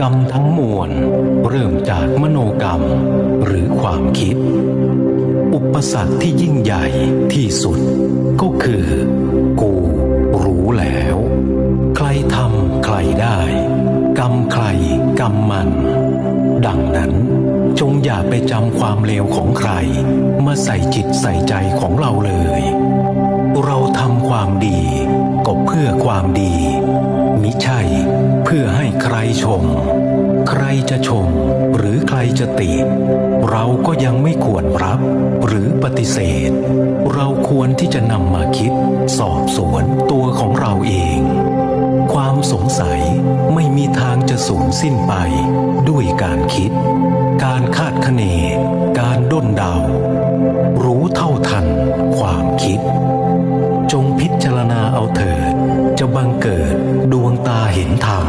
กรรมทั้งมวล เริ่มจากมโนกรรม หรือความคิด อุปสรรคที่ยิ่งใหญ่ที่สุด ก็คือ กูรู้แล้ว ใครทำใครได้ กรรมใครกรรมมัน ดังนั้นจงอย่าไปจำความเลวของใคร มาใส่จิตใส่ใจของเราเลย เราทำความดีก็เพื่อความดี ใครชม ใครจะชม หรือใครจะติ เราก็ยังไม่ควรรับ หรือปฏิเสธ เราควรที่จะนำมาคิด สอบสวนตัวของเราเอง ความสงสัยไม่มีทางจะสูญสิ้นไป ด้วยการคิด การคาดคะเน การด้นเดา รู้เท่าทัน ความคิด จงพิจารณาเอาเถิดจะบังเกิดดวงตาเห็นธรรม